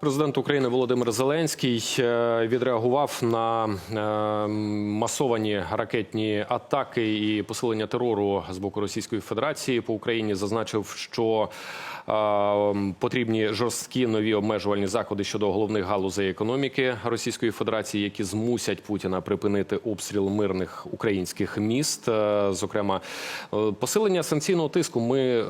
Президент України Володимир Зеленський е, відреагував на е, масовані ракетні атаки і посилення терору з боку Російської Федерації по Україні. Зазначив, що е, потрібні жорсткі нові обмежувальні заходи щодо головних галузей економіки Російської Федерації, які змусять Путіна припинити обстріл мирних українських міст. Зокрема, посилення санкційного тиску. Ми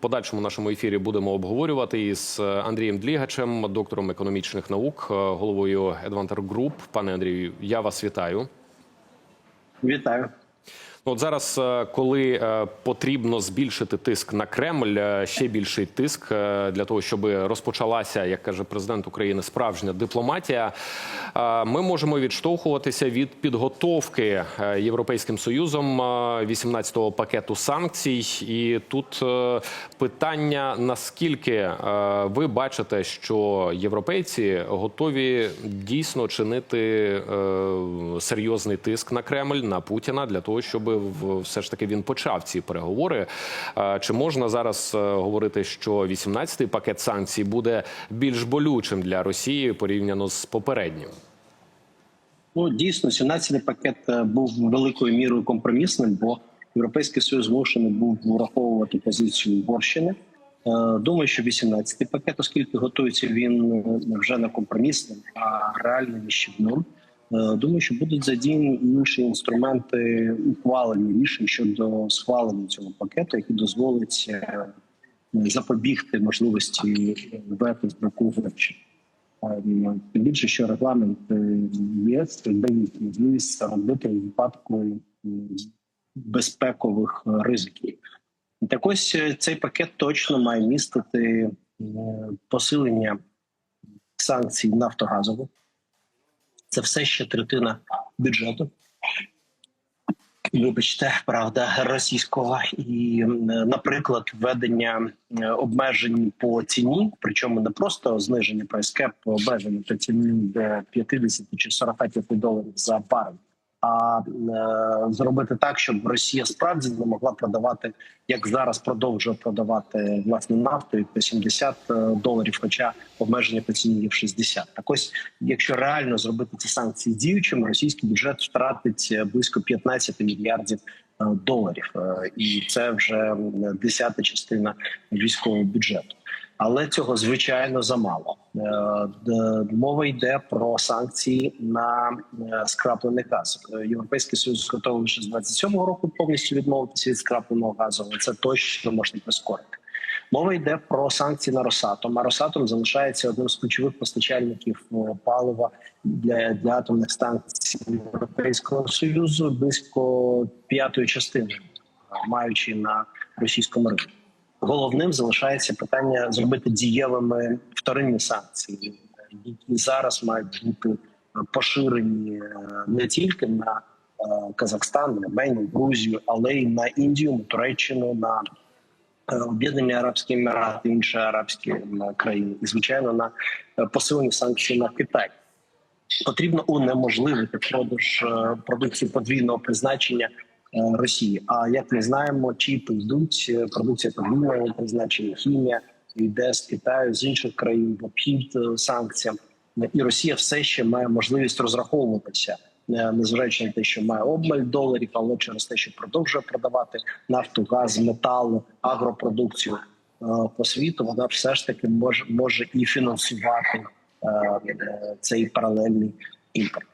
подальшому нашому ефірі будемо обговорювати із Андрієм Длігачем, доктором економічних наук, е, головою Advanter Group. Пане Андрію, я вас вітаю. Вітаю. Ну, От зараз, е, коли е, потрібно збільшити тиск на Кремль, е, ще більший тиск для того, щоб розпочалася, як каже президент України, справжня дипломатія. Ми можемо відштовхуватися від підготовки Європейським Союзом е, 18-го пакету санкцій. І тут питання: наскільки ви бачите, що європейці готові дійсно чинити серйозний тиск на Кремль на Путіна для того, щоб в- все ж таки він почав ці переговори. Чи можна зараз е, говорити, що 18-й пакет санкцій буде більш болючим для Росії порівняно з попереднім? Ну дійсно, 17-й пакет е, був великою мірою компромісним, бо європейський союз змушений був враховувати позицію Угорщини. Е, Думаю, що 18-й пакет, оскільки готується він вже не компромісним, а реальним. Е, Думаю, що будуть задіяні інші інструменти ухвалення рішень щодо схвалення цього пакету, який дозволить е, запобігти можливості вето з боку. Ем, Тим більше, що регламент е, ЄС дає можливість робити в випадку безпекових е, ризиків. Так ось е, цей пакет точно має містити е, посилення санкцій нафтогазових. Це все ще третина бюджету. Вибачте, правда, російського і, наприклад, введення е, обмежень по ціні, причому не просто зниження ПСК, по обмеженню по ціні до 50 чи 45 доларів за барель, а е, зробити так, щоб Росія справді не могла продавати, як зараз продовжує продавати власне нафту по 70 доларів, хоча обмеження по ціні є в 60. Так ось, якщо реально зробити ці санкції діючими, російський бюджет втратить е, близько 15 мільярдів е, доларів, Е, і це вже десята частина військового бюджету. Але цього звичайно замало. Е, Мова йде про санкції на е, скраплений газ. Е, Європейський союз готовий ще з 27-го року повністю відмовитися від скрапленого газу. але Це точно можна прискорити. Мова йде про санкції на Росатом. А Росатом залишається одним з ключових постачальників палива для, для атомних станцій Європейського союзу близько п'ятої частини, маючи на російському ринку. Головним залишається питання зробити дієвими вторинні санкції, які зараз мають бути поширені е, не тільки на е, Казахстан, Арменію, Грузію, але й на Індію, на Туреччину, на е, Об'єднані Арабські Емірати, інші арабські країни, і звичайно на посилені санкції на Китай. Потрібно унеможливити продаж продукції подвійного призначення Росії. А як ми знаємо, чіпи йдуть продукція подвійного призначення, хімія йде з Китаю з інших країн в обхід е, санкціям, і Росія все ще має можливість розраховуватися. е, Незважаючи на те, що має обмаль доларів, але через те, що продовжує продавати нафту, газ, метал, агропродукцію е, по світу, вона все ж таки може може і фінансувати цей паралельний імпорт.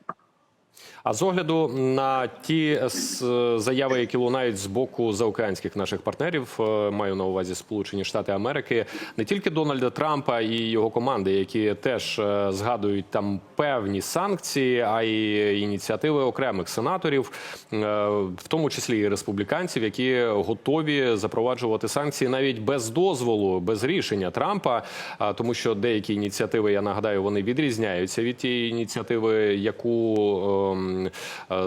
А з огляду на ті заяви, які лунають з боку заокеанських наших партнерів, е, маю на увазі Сполучені Штати Америки, не тільки Дональда Трампа і його команди, які теж е, згадують там певні санкції, а й ініціативи окремих сенаторів, е, в тому числі і республіканців, які готові запроваджувати санкції навіть без дозволу, без рішення Трампа, тому що деякі ініціативи, я нагадаю, вони відрізняються від тієї ініціативи, яку ем, е,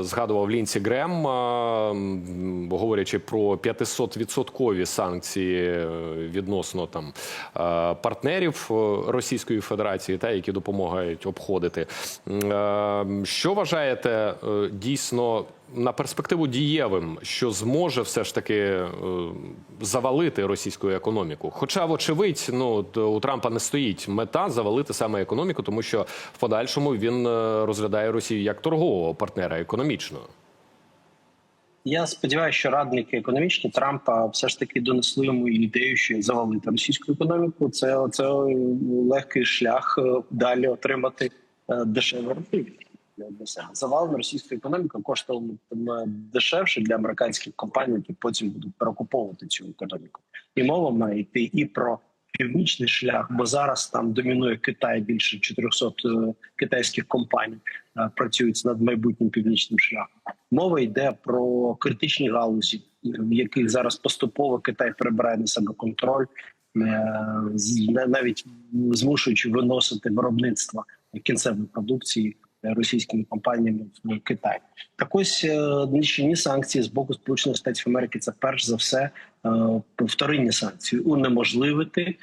згадував Лінсі Грем, е, говорячи про 500-відсоткові санкції е, відносно там е, партнерів е, Російської Федерації, та які допомагають обходити. Е, Що вважаєте е, дійсно на перспективу дієвим, що зможе все ж таки е, завалити російську економіку. Хоча, вочевидь, ну у Трампа не стоїть мета завалити саме економіку, тому що в подальшому він е, розглядає Росію як торгового партнера економічного. Я сподіваюся, що радники економічні Трампа все ж таки донесли йому ідею, що завалити російську економіку. Це, це легкий шлях е, далі отримати е, дешеве російське для себе. Завал на російську економіку коштуватиме дешевше для американських компаній, які потім будуть перекуповувати цю економіку. І мова має йти і про північний шлях, бо зараз там домінує Китай більше 400 е, китайських компаній е, працюють над майбутнім північним шляхом. Мова йде про критичні галузі, в яких зараз поступово Китай перебирає на себе контроль, е, навіть змушуючи виносити виробництво кінцевої продукції російськими компаніями в Китай. Так ось е, санкції з боку Сполучених Штатів Америки це перш за все е, вторинні санкції, унеможливити е,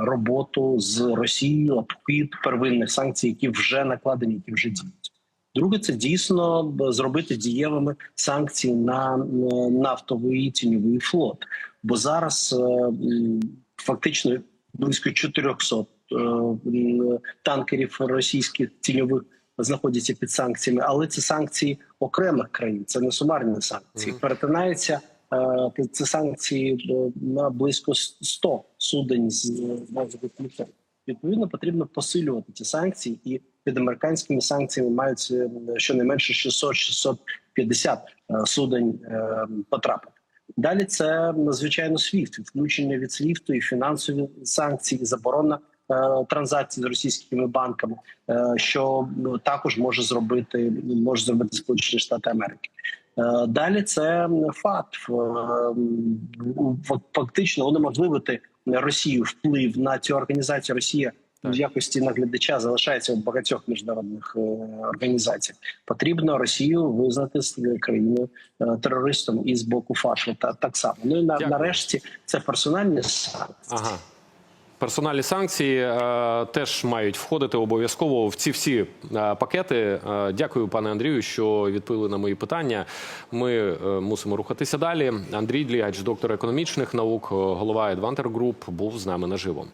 роботу з Росією обхід первинних санкцій, які вже накладені, які вже діють. Друге, це дійсно зробити дієвими санкції на нафтовий тіньовий флот. Бо зараз е, фактично близько 400 е, танкерів російських тіньових знаходяться під санкціями, але це санкції окремих країн, це не сумарні санкції. Мгм. Перетинається е, це санкції е, на близько 100 судень з газових пліток. Відповідно, потрібно посилювати ці санкції, і під американськими санкціями мають е, щонайменше 600-650 е, судень е, потрапити. Далі це звичайно SWIFT, відключення від SWIFT і фінансові санкції, заборона транзакцій з російськими банками, е, що ну, також може зробити може зробити Сполучені Штати Америки. Е, Далі це ФАТ Е, фактично унеможливити Росію вплив на цю організацію. Росія в якості наглядача залишається в багатьох міжнародних е, організаціях. Потрібно Росію визнати країною е, терористом і з боку ФАТ. Та так само. Ну і на, нарешті це персональні санкції. Ага. Персональні санкції е, теж мають входити обов'язково в ці всі е, пакети. Е, дякую, пане Андрію, що відповіли на мої питання. Ми е, мусимо рухатися далі. Андрій Длігач, доктор економічних наук, голова Advanter Group, був з нами наживо.